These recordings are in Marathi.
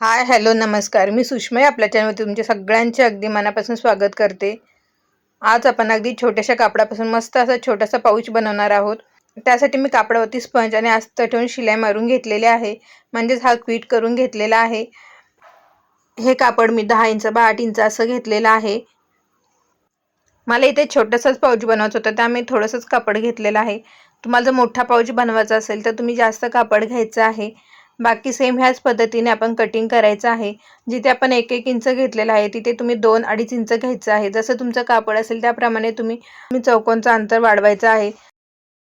हाय हॅलो नमस्कार. मी सुषमा आपल्या चॅनलवरती तुमचे सगळ्यांचे अगदी मनापासून स्वागत करते. आज आपण अगदी छोट्याशा कापडापासून मस्त असा छोटासा पाऊच बनवणार आहोत. त्यासाठी मी कापडावरती स्पंज आणि आस्त ठेवून शिलाई मारून घेतलेले आहे. म्हणजेच हा क्वीट करून घेतलेला आहे. हे कापड मी दहा इंच बा आठ इंच असं घेतलेलं आहे. मला इथे छोटंसंच पाऊच बनवायचं होतं त्यामुळे थोडंसंच कापड घेतलेलं आहे. तुम्हाला जर मोठा पाऊच बनवायचा असेल तर तुम्ही जास्त कापड घ्यायचं आहे. बाकी सेम ह्याच पद्धतीने आपण कटिंग करायचं आहे. जिथे आपण एक एक इंच घेतलेलं आहे तिथे तुम्ही दोन अडीच इंच घ्यायचं आहे. जसं तुमचं कापड असेल त्याप्रमाणे तुम्ही तुम्ही चौकोनचं अंतर वाढवायचं आहे.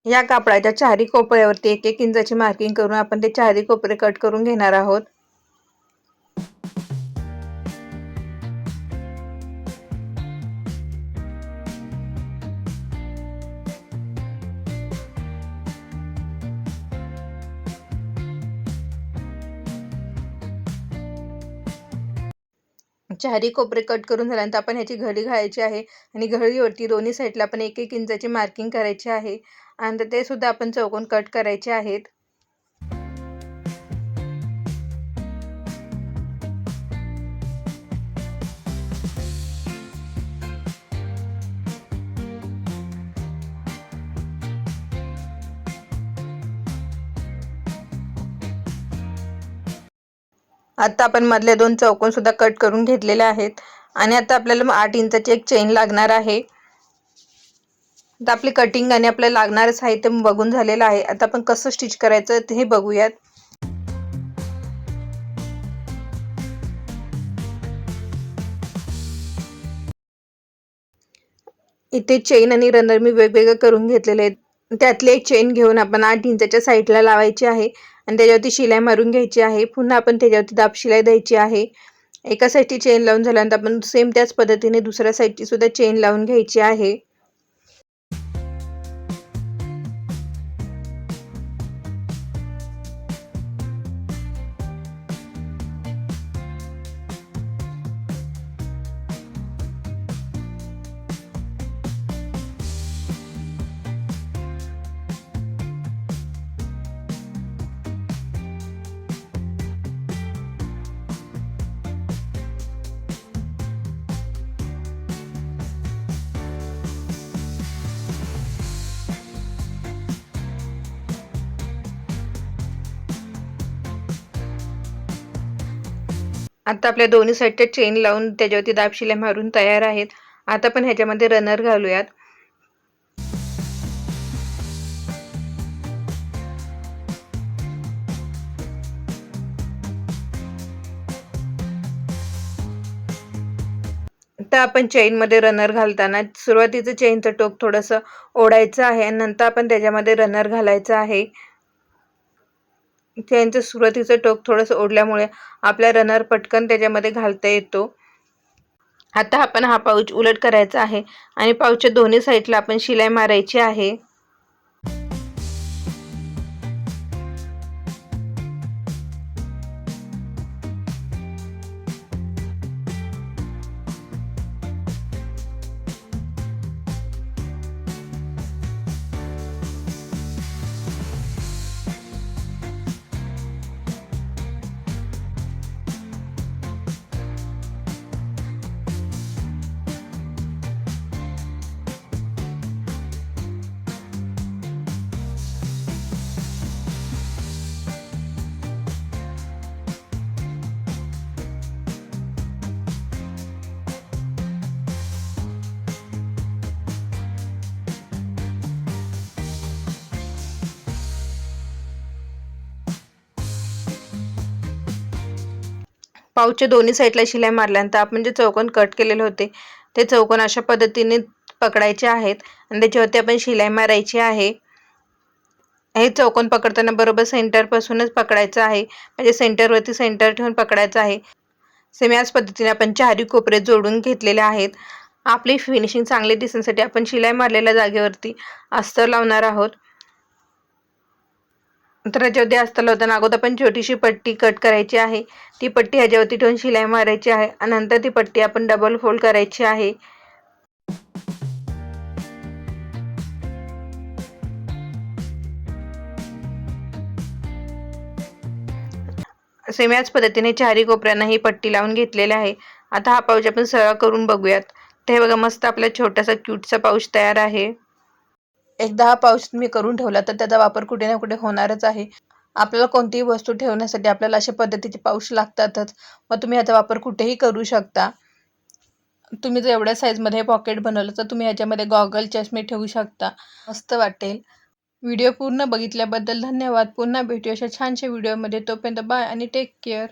या कापडाच्या चारी कोपऱ्यावरती एक एक इंचाची मार्किंग करून आपण ते चारी कोपरे कट करून घेणार आहोत. चारी कोपरे कट करून झाल्यानंतर आपण ह्याची घडी घालायची आहे आणि घडीवरती दोन्ही साईडला आपण एक एक इंचाची मार्किंग करायची आहे. आणि ते सुद्धा आपण चौकोन कट करायचे आहेत. आता आपण मधले दोन चौकोन सुद्धा कट करून घेतलेले आहेत. आणि आता आपल्याला आठ इंचाची एक चेन लागणार आहे. आता आपली कटिंग आणि आपल्याला लागणारं साहित्य बघून झालेलं आहे. आता आपण कसं स्टिच करायचं हे बघूयात. इथे चेन आणि रनर मी वेगवेगळं करून घेतलेले आहेत. त्यातली एक चेन घेऊन आपण आठ इंचाच्या साईडला लावायची आहे. आणि त्याच्यावरती शिलाई मारून घ्यायची आहे. पुन्हा आपण त्याच्यावरती दाब शिलाई द्यायची आहे. एका साईडची चेन लावून झाल्यानंतर आपण सेम त्याच पद्धतीने दुसऱ्या साईडची सुद्धा चेन लावून घ्यायची आहे. आता आपल्या दोन्ही साईडच्या चेन लावून त्याच्यावरती दाब शिलाई मारून तयार आहेत. आता पण ह्याच्यामध्ये रनर घालूयात. तर आपण चेनमध्ये रनर घालताना सुरुवातीचं चेनचं टोक थोडंसं ओढायचं आहे नंतर आपण त्याच्यामध्ये रनर घालायचं आहे. त्यांचं सुरुवातीचं टोक थोडंसं ओढल्यामुळे आपल्या रनर पटकन त्याच्यामध्ये घालता येतो. आता आपण हा पाऊच उलट करायचा आहे आणि पाऊचच्या दोन्ही साईडला आपण शिलाई मारायची आहे. पाऊचच्या दोन्ही साईडला शिलाई मारल्यानंतर आपण जे चौकोन कट केलेले होते ते चौकोन अशा पद्धतीने पकडायचे आहेत. आणि त्याच्यावरती आपण शिलाई मारायची आहे. हे चौकोन पकडताना बरोबर सेंटरपासूनच पकडायचं आहे. म्हणजे सेंटरवरती सेंटर ठेवून पकडायचं आहे. सेम याच पद्धतीने आपण चारी कोपरे जोडून घेतलेले आहेत. आपली फिनिशिंग चांगली दिसण्यासाठी आपण शिलाई मारलेल्या जागेवरती अस्तर लावणार आहोत. तर ह्याच्यावरती अस्तर ना अगोदर आपण छोटीशी पट्टी कट करायची आहे. ती पट्टी ह्याच्यावरती ठेवून शिलाई मारायची आहे आणि नंतर ती पट्टी आपण डबल फोल्ड करायची आहे. सेम याच पद्धतीने चारी कोपऱ्यांना ही पट्टी लावून घेतलेली आहे. आता हा पाऊच आपण सरळ करून बघूयात. ते बघा मस्त आपला छोटासा क्यूटचा पाऊच तयार आहे. एकदा हा पाऊच तुम्ही करून ठेवला तर त्याचा वापर कुठे ना कुठे होणारच आहे. आपल्याला कोणतीही वस्तू ठेवण्यासाठी आपल्याला अशा पद्धतीचे पाऊच लागतातच. मग तुम्ही ह्याचा वापर कुठेही करू शकता. तुम्ही जर एवढ्या साईजमध्ये पॉकेट बनवलं तर तुम्ही ह्याच्यामध्ये गॉगल चष्मे ठेवू शकता. मस्त वाटेल. व्हिडिओ पूर्ण बघितल्याबद्दल धन्यवाद. पुन्हा भेटू अशा छानशा व्हिडिओमध्ये तोपर्यंत बाय आणि टेक केअर